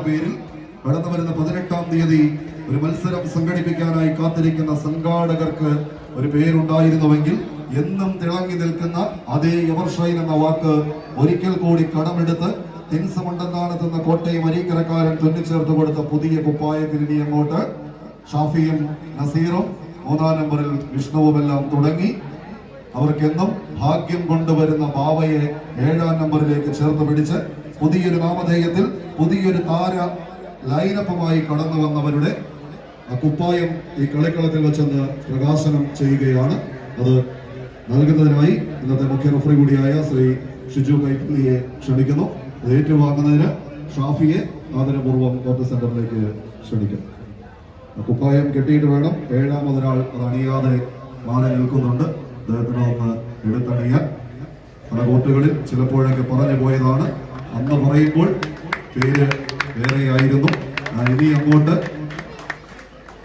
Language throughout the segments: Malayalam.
എന്ന പേരിൽ കടന്നു വരുന്ന പതിനെട്ടാം തീയതി ഒരു മത്സരം സംഘടിപ്പിക്കാനായി കാത്തിരിക്കുന്ന സംഘാടകർക്ക് ഒരു പേരുണ്ടായിരുന്നുവെങ്കിൽ എന്നും തിളങ്ങി നിൽക്കുന്ന അതേ എവർഷൈൻ എന്ന വാക്ക് ഒരിക്കൽ കൂടി കടമെടുത്ത് തിൻസമുണ്ടെന്നാണെത്തുന്ന കോട്ടയം അരീക്കരക്കാരൻ തുന്നിച്ചേർത്ത് കൊടുത്ത പുതിയ കുപ്പായത്തിനി അങ്ങോട്ട്. ഷാഫിയും നസീറും മൂന്നാം നമ്പറിൽ വിഷ്ണുവുമെല്ലാം തുടങ്ങി. അവർക്കെന്നും ഭാഗ്യം കൊണ്ടുവരുന്ന ബാവയെ ഏഴാം നമ്പറിലേക്ക് ചേർത്ത് പിടിച്ച് പുതിയൊരു നാമധേയത്തിൽ പുതിയൊരു താര ലൈനപ്പുമായി കടന്നു വന്നവരുടെ കുപ്പായം ഈ കളിക്കളത്തിൽ വെച്ചെന്ന് പ്രകാശനം ചെയ്യുകയാണ്. അത് നൽകുന്നതിനായി ഇന്നത്തെ മുഖ്യ റഫറി കൂടിയായ ശ്രീ ഷിജു കൈപ്പിള്ളിയെ ക്ഷണിക്കുന്നു. അത് ഏറ്റുവാങ്ങുന്നതിന് ഷാഫിയെ ആദരപൂർവം കോർട്ട് സെന്ററിലേക്ക് ക്ഷണിക്കുന്നു. കുപ്പായം കെട്ടിയിട്ട് വേണം. ഏഴാമതൊരാൾ അത് അണിയാതെ മാറി നിൽക്കുന്നുണ്ട്. അദ്ദേഹത്തിനൊന്ന് എടുത്തണിയാൻ. പല കോട്ടുകളിൽ ചിലപ്പോഴൊക്കെ പറഞ്ഞു പോയതാണ്. അന്ന് പറയുമ്പോൾ പേര് വേറെയായിരുന്നു. ഇനി അങ്ങോട്ട്.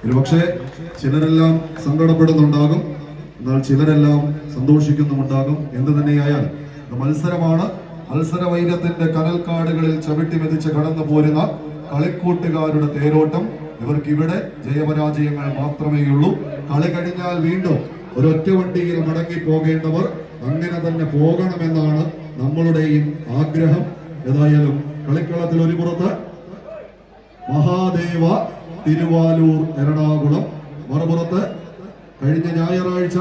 ഒരുപക്ഷെ ചിലരെല്ലാം സങ്കടപ്പെടുന്നുണ്ടാകും. എന്നാൽ ചിലരെല്ലാം സന്തോഷിക്കുന്നുമുണ്ടാകും. എന്ത് തന്നെയായാൽ മത്സരമാണ്. മത്സര വൈരത്തിന്റെ കനൽക്കാടുകളിൽ ചവിട്ടി മെതിച്ച് കടന്നു പോരുന്ന കളിക്കൂട്ടുകാരുടെ തേരോട്ടം. ഇവർക്ക് ഇവിടെ ജയപരാജയങ്ങൾ മാത്രമേയുള്ളൂ. കളി കഴിഞ്ഞാൽ വീണ്ടും ഒരൊറ്റ വണ്ടിയിൽ മടങ്ങി പോകേണ്ടവർ അങ്ങനെ തന്നെ പോകണമെന്നാണ് നമ്മളുടെയും ആഗ്രഹം. ഏതായാലും കളിക്കളത്തിൽ ഒരു പുറത്ത് മഹാദേവ തിരുവാലൂർ എറണാകുളം മറുപുറത്ത് കഴിഞ്ഞ ഞായറാഴ്ച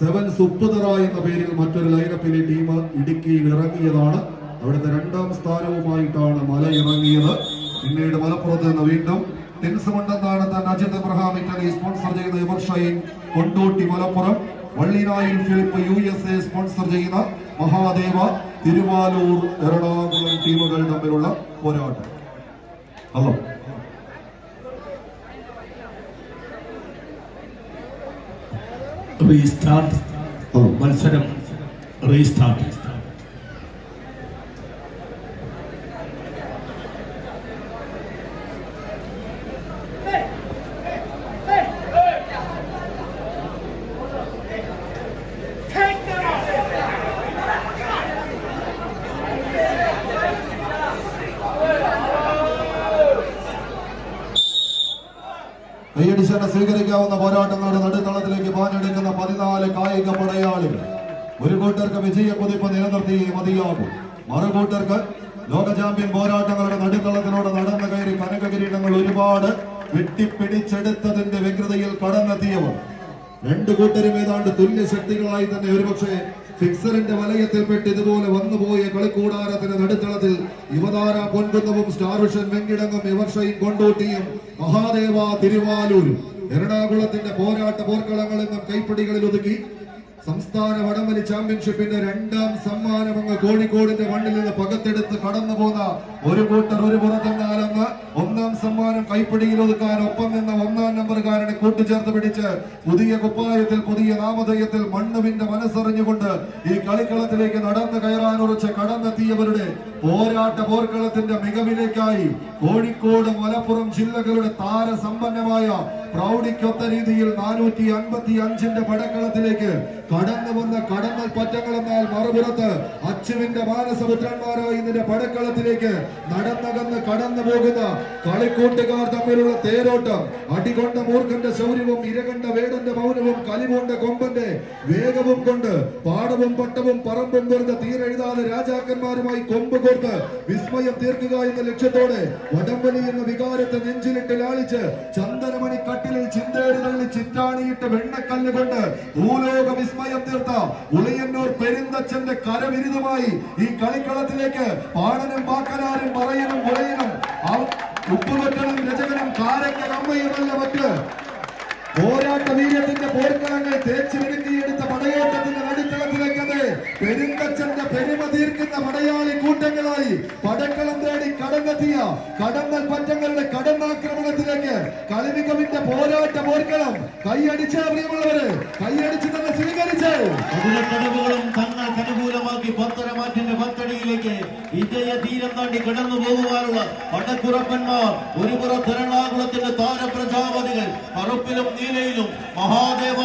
സെവൻ സുപ്പുതറ എന്ന പേരിൽ മറ്റൊരു ലൈനപ്പിലെ ടീം ഇടുക്കിയിൽ ഇറങ്ങിയതാണ്. അവിടുത്തെ രണ്ടാം സ്ഥാനവുമായിട്ടാണ് മല ഇറങ്ങിയത്. പിന്നീട് മലപ്പുറത്ത് നിന്ന് വീണ്ടും ടെൻസുമണ്ടെന്നാണ് താൻ അജിത് എബ്രഹാം ഇറ്റലി സ്പോൺസർ ചെയ്യുന്ന Evershine Kondotty Malappuram വള്ളിനായിൽ Philip U S A sponsor ചെയ്യുന്ന മഹാദേവ തിരുവാലൂർ എറണാകുളം ടീമുകൾ തമ്മിലുള്ള പോരാട്ടം. Hello restart. മത്സരം റീസ്റ്റാർട്ട്. കൈയടിച്ചെന്നെ സ്വീകരിക്കാവുന്ന പോരാട്ടങ്ങളുടെ നടുത്തളത്തിലേക്ക് പാഞ്ഞെടുക്കുന്ന പതിനാല് കായിക പടയാളികൾ. ഒരു കൂട്ടർക്ക് വിജയ കുതിപ്പ് നിലനിർത്തിയേ മതിയാകും. മറുകൂട്ടർക്ക് ലോക ചാമ്പ്യൻ പോരാട്ടങ്ങളുടെ നടുത്തളത്തിലൂടെ നടന്നു കയറി കനക കിരീടങ്ങൾ ഒരുപാട് വെട്ടിപ്പിടിച്ചെടുത്തതിന്റെ വ്യഗ്രതയിൽ കടന്നെത്തിയവർ. രണ്ടു കൂട്ടരും ഏതാണ്ട് തുല്യ ശക്തികളായി തന്നെ ഒരുപക്ഷെ ഫിക്സറിന്റെ വലയത്തിൽപ്പെട്ട് ഇതുപോലെ വന്നുപോയ കളിക്കൂടാരത്തിന് നടുത്തളത്തിൽ യുവതാര പൊൻകുന്നവും സ്റ്റാർഷൻ വെങ്കിടങ്ങും ഇവർഷയും കൊണ്ടോട്ടിയും മഹാദേവ തിരുവാലൂരും. എറണാകുളത്തിന്റെ പോരാട്ട പോർക്കളങ്ങളിൽ നിന്നും കൈപ്പിടികളിൽ ഒതുക്കി. സംസ്ഥാന വടംവലി ചാമ്പ്യൻഷിപ്പിന്റെ രണ്ടാം സമ്മാനം കോഴിക്കോടിന്റെ മണ്ണിൽ നിന്ന് പകത്തെടുത്ത് കടന്നു പോന്ന ഒരു കൂട്ടർ ഒരു പുറത്തെന്നാലങ്ങ് ഒന്നാം സമ്മാനം കൈപ്പിടിയിൽ ഒതുക്കാൻ ഒപ്പം നിന്ന ഒന്നാം നമ്പറുകാരനെ കൂട്ടുചേർത്ത് പിടിച്ച് പുതിയ കുപ്പായത്തിൽ പുതിയ നാമധേയത്തിൽ മണ്ണുവിന്റെ മനസ്സറിഞ്ഞുകൊണ്ട് ഈ കളിക്കളത്തിലേക്ക് നടന്നു കയറാൻ ഉറച്ച് കടന്നെത്തിയവരുടെ പോരാട്ട പോർക്കളത്തിന്റെ മികവിലേക്കായി കോഴിക്കോട് മലപ്പുറം ജില്ലകളുടെ താരസമ്പന്നമായ പ്രൗഢിക്കൊത്ത രീതിയിൽ നാനൂറ്റി അൻപത്തി അഞ്ചിന്റെ പടക്കളത്തിലേക്ക് കടന്നു വന്ന കടങ്ങൾ പറ്റങ്ങൾ എന്നാൽ മറുപുറത്ത് അച്ചുവിന്റെ മാനസപുത്രന്മാരായി ഇതിന്റെ പടക്കളത്തിലേക്ക് നടന്നകന്ന് കടന്നു പോകുന്ന കളിക്കൂട്ടുകാർ തമ്മിലുള്ള തേരോട്ടം അടികൊണ്ട മൂർഖന്റെ ശൗര്യവും ഇരകണ്ട വേടന്റെ മൗനവും കലിമൂണ്ട കൊമ്പന്റെ വേഗവും കൊണ്ട് പാടവും പട്ടവും പറമ്പും വെറുതെ തീരെഴുതാതെ രാജാക്കന്മാരുമായി കൊമ്പ് കോർത്ത് വിസ്മയം തീർക്കുക എന്ന ലക്ഷ്യത്തോടെ വടംവലി എന്ന വികാരത്തെ നെഞ്ചിലിട്ട് ലാളിച്ച് ചന്ദനമണി കട്ടിലിൽ ചിന്തേടുകളിൽ ചിറ്റാണിയിട്ട് വെണ്ണക്കല്ല് കൊണ്ട് ഭൂലോക വിസ്മയം തീർത്ത ഉളിയന്നൂർ പെരുന്തച്ഛന്റെ കരവിരുതുമായി ഈ കളിക്കളത്തിലേക്ക് പാടനും പാക്കനാരും പറയനും ഉളയനും ഉപ്പുപറ്റനും രചകനും കാരക്ക അമ്മയുമല്ല മറ്റ്. പോരാട്ട വീര്യത്തിന്റെ പോർക്കളങ്ങൾ തേച്ചു മിനുക്കിയെടുത്ത പടയോട്ടത്തിന്റെ നടുത്തളത്തിലേക്ക് അത്. പെരുന്തച്ഛന്റെ പെരുമ തീർക്കുന്ന പടയാളി കൂട്ടങ്ങളായി പടക്കളം തേടി കടന്നെത്തിയ കടന്നൽ പറ്റങ്ങളുടെ കടന്നാക്രമണത്തിലേക്ക് കളിമികമിന്റെ പോരാട്ട പോർക്കളം. കൈയടിച്ച പ്രിയമുള്ളവര് കൈയടിച്ച് തന്നെ സ്വീകരിച്ച്. കടവുകളും തങ്ങൾക്ക് അനുകൂലമാക്കി പത്തരമാറ്റിന്റെ പത്തടിയിലേക്ക് വിജയ തീരം താണ്ടി കടന്നു പോകുവാനുള്ള പടക്കുറപ്പന്മാർ. ഒരു പുറത്ത് എറണാകുളത്തിന്റെ താരപ്രജാപതികൾ കറുപ്പിലും നീലയിലും മഹാദേവ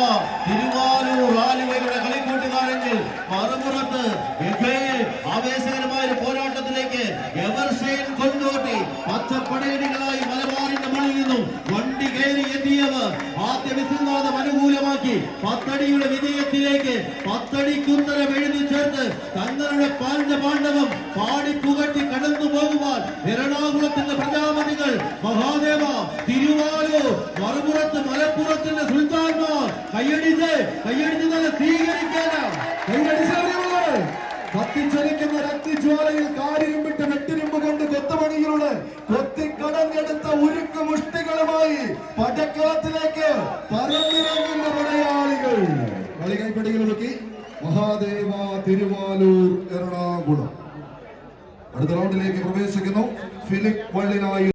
തിരുവാരൂർ ആലുവയുടെ കളിക്കൂട്ടുകാരെങ്കിൽ മറുപുറത്ത് ആവേശകരമായ പോരാട്ടത്തിലേക്ക് എവർഷൈൻ കൊണ്ടോട്ടി പച്ചപ്പ പത്തടിയുടെ വിജയത്തിലേക്ക് പത്തടിക്കുത്തരം എഴുതി ചേർത്ത് തങ്ങളുടെ പാഞ്ഞ പാണ്ഡവം പാടി പുകട്ടി കടന്നു പോകുവാൻ എറണാകുളത്തിന്റെ പ്രജാപതികൾ മഹാദേവ തിരുവാരൂർ മറുപുറത്ത് മലപ്പുറത്തിന്റെ സുൽത്താൻമാർ. കയ്യടിച്ച് കയ്യടിച്ച് തന്നെ സ്വീകരിക്കാനാണ് കൈയടിച്ചറിയുന്നത് കത്തിച്ചൊലിക്കുന്ന രക്തിജ്വാലയിൽ കളി നോക്കി മഹാദേവ തിരുവാലൂർ എറണാകുളം. അടുത്ത റൗണ്ടിലേക്ക് പ്രവേശിക്കുന്നു. ഫിലിപ്പ് വള്ളിനായി